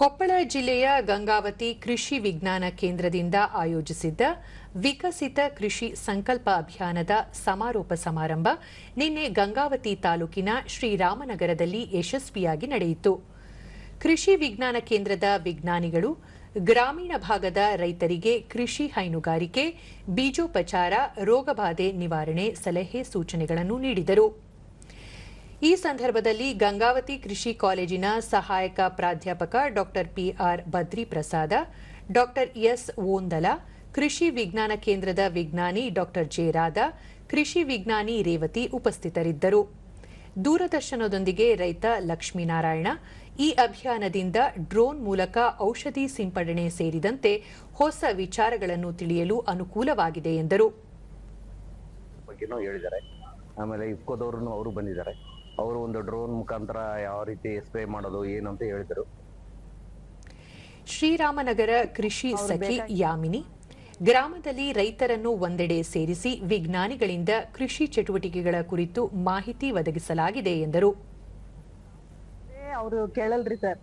ಕೊಪ್ಪಳ ಜಿಲ್ಲೆಯ ಗಂಗಾವತಿ ಕೃಷಿ ವಿಜ್ಞಾನ ಕೇಂದ್ರದಿಂದ ಆಯೋಜಿಸಿದ್ದ ವಿಕಸಿತ ಕೃಷಿ ಸಂಕಲ್ಪ ಅಭಿಯಾನದ ಸಮಾರೋಪ ಸಮಾರಂಭ ನಿನ್ನೆ ಗಂಗಾವತಿ ತಾಲೂಕಿನ ಶ್ರೀರಾಮನಗರದಲ್ಲಿ ಯಶಸ್ವಿಯಾಗಿ ನಡೆಯಿತು. ಕೃಷಿ ವಿಜ್ಞಾನ ಕೇಂದ್ರದ ವಿಜ್ಞಾನಿಗಳು, ಗ್ರಾಮೀಣ ಭಾಗದ ರೈತರಿಗೆ ಕೃಷಿ ಹೈನುಗಾರಿಕೆ, ಬೀಜೋಪಚಾರ, ರೋಗಬಾಧೆ ನಿವಾರಣೆ ಸಲಹೆ ಸೂಚನೆಗಳನ್ನು ನೀಡಿದರು. ಈ ಸಂದರ್ಭದಲ್ಲಿ ಗಂಗಾವತಿ ಕೃಷಿ ಕಾಲೇಜಿನ ಸಹಾಯಕ ಪ್ರಾಧ್ಯಾಪಕ ಡಾಕ್ಟರ್ ಪಿಆರ್ ಬದ್ರಿ ಪ್ರಸಾದ ಡಾಕ್ಟರ್ ಎಸ್ ಓಂದಲ, ಕೃಷಿ ವಿಜ್ಞಾನ ಕೇಂದ್ರದ ವಿಜ್ಞಾನಿ ಡಾ ಜೆರಾದ ಕೃಷಿ ವಿಜ್ಞಾನಿ ರೇವತಿ ಉಪಸ್ಥಿತರಿದ್ದರು. ದೂರದರ್ಶನದೊಂದಿಗೆ ರೈತ ಲಕ್ಷ್ಮೀನಾರಾಯಣ, ಈ ಅಭಿಯಾನದಿಂದ ಡ್ರೋನ್ ಮೂಲಕ ಔಷಧಿ ಸಿಂಪಡಣೆ ಸೇರಿದಂತೆ ಹೊಸ ವಿಚಾರಗಳನ್ನು ತಿಳಿಯಲು ಅನುಕೂಲವಾಗಿದೆ ಎಂದರು. ಅವರು ಒಂದು ಡ್ರೋನ್ ಮುಖಾಂತರ ಯಾವ ರೀತಿ ಸ್ಪ್ರೇ ಮಾಡೋದು ಏನು ಅಂತ ಹೇಳಿದರು. ಶ್ರೀರಾಮನಗರ ಕೃಷಿ ಸಖಿ ಯಾಮಿನಿ ಗ್ರಾಮದಲ್ಲಿ ರೈತರನ್ನು ಒಂದೆಡೆ ಸೇರಿಸಿ ವಿಜ್ಞಾನಿಗಳಿಂದ ಕೃಷಿ ಚಟುವಟಿಕೆಗಳ ಕುರಿತು ಮಾಹಿತಿ ಒದಗಿಸಲಾಗಿದೆ ಎಂದರು. ಅವರು ಕೇಳಲ್ರಿ ಸರ್.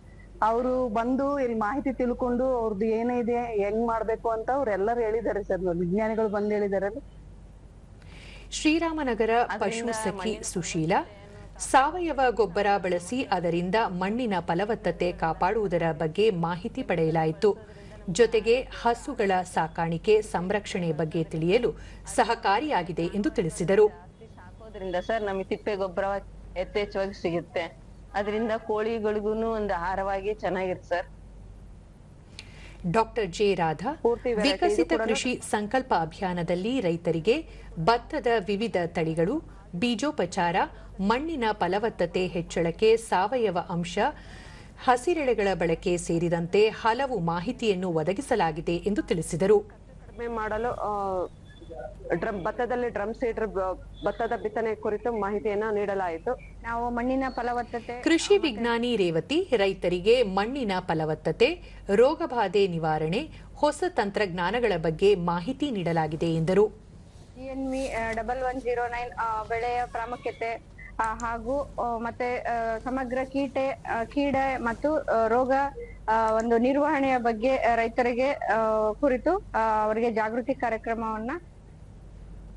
ಅವರು ಬಂದು ಇಲ್ಲಿ ಮಾಹಿತಿ ತಿಳ್ಕೊಂಡು ಅವ್ರದ್ದು ಏನಿದೆ ಹೆಂಗ್ ಮಾಡ್ಬೇಕು ಅಂತ ಅವ್ರೆಲ್ಲರೂ ಹೇಳಿದ್ದಾರೆ ಸರ್. ವಿಜ್ಞಾನಿಗಳು ಬಂದು ಹೇಳಿದ್ದಾರೆ ಶ್ರೀರಾಮನಗರ ಪಶು ಸಖಿ ಸುಶೀಲ ಸಾವಯವ ಗೊಬ್ಬರ ಬಳಸಿ ಅದರಿಂದ ಮಣ್ಣಿನ ಫಲವತ್ತತೆ ಕಾಪಾಡುವುದರ ಬಗ್ಗೆ ಮಾಹಿತಿ ಪಡೆಯಲಾಯಿತು. ಜೊತೆಗೆ ಹಸುಗಳ ಸಾಕಾಣಿಕೆ ಸಂರಕ್ಷಣೆ ಬಗ್ಗೆ ತಿಳಿಯಲು ಸಹಕಾರಿಯಾಗಿದೆ ಎಂದು ತಿಳಿಸಿದರು. ಸರ್ ನಮಗೆ ತಿಪ್ಪೆ ಗೊಬ್ಬರ ಯಥೇಚ್ಛವಾಗಿ ಸಿಗುತ್ತೆ. ಅದರಿಂದ ಕೋಳಿಗಳಿಗೂ ಒಂದು ಆಹಾರವಾಗಿ ಚೆನ್ನಾಗಿರುತ್ತೆ ಸರ್. ಡಾಕ್ಟರ್ ಜೆ ರಾಧಾ ವಿಕಸಿತ ಕೃಷಿ ಸಂಕಲ್ಪ ಅಭಿಯಾನದಲ್ಲಿ ರೈತರಿಗೆ ಭತ್ತದ ವಿವಿಧ ತಳಿಗಳು ಬೀಜೋಪಚಾರ ಮಣ್ಣಿನ ಫಲವತ್ತತೆ ಹೆಚ್ಚಳಕ್ಕೆ ಸಾವಯವ ಅಂಶ ಹಸಿರೆಳೆಗಳ ಬಳಕೆ ಸೇರಿದಂತೆ ಹಲವು ಮಾಹಿತಿಯನ್ನು ಒದಗಿಸಲಾಗಿದೆ ಎಂದು ತಿಳಿಸಿದರು. ಮಾಡಲು ಡ್ರಮ್ ಭತ್ತದಲ್ಲಿ ಡ್ರಮ್ ಸೀಡರ್ ಭತ್ತದ ಬಿತ್ತನೆ ಕುರಿತು ಮಾಹಿತಿಯನ್ನ ನೀಡಲಾಯಿತು. ನಾವು ಮಣ್ಣಿನ ಫಲವತ್ತತೆ ಕೃಷಿ ವಿಜ್ಞಾನಿ ರೇವತಿ ರೈತರಿಗೆ ಮಣ್ಣಿನ ಫಲವತ್ತತೆ ರೋಗಬಾಧೆ ನಿವಾರಣೆ ಹೊಸ ತಂತ್ರಜ್ಞಾನಗಳ ಬಗ್ಗೆ ಮಾಹಿತಿ ನೀಡಲಾಗಿದೆ ಎಂದರು. G N V double one zero nine ಬೆಳೆಯ ಪ್ರಾಮುಖ್ಯತೆ ಹಾಗೂ ಮತ್ತೆ ಸಮಗ್ರ ಕೀಟೆ ಕೀಡೆ ಮತ್ತು ರೋಗ ಒಂದು ನಿರ್ವಹಣೆಯ ಬಗ್ಗೆ ರೈತರಿಗೆ ಆ, ಕುರಿತು ಅವರಿಗೆ ಜಾಗೃತಿ ಕಾರ್ಯಕ್ರಮವನ್ನ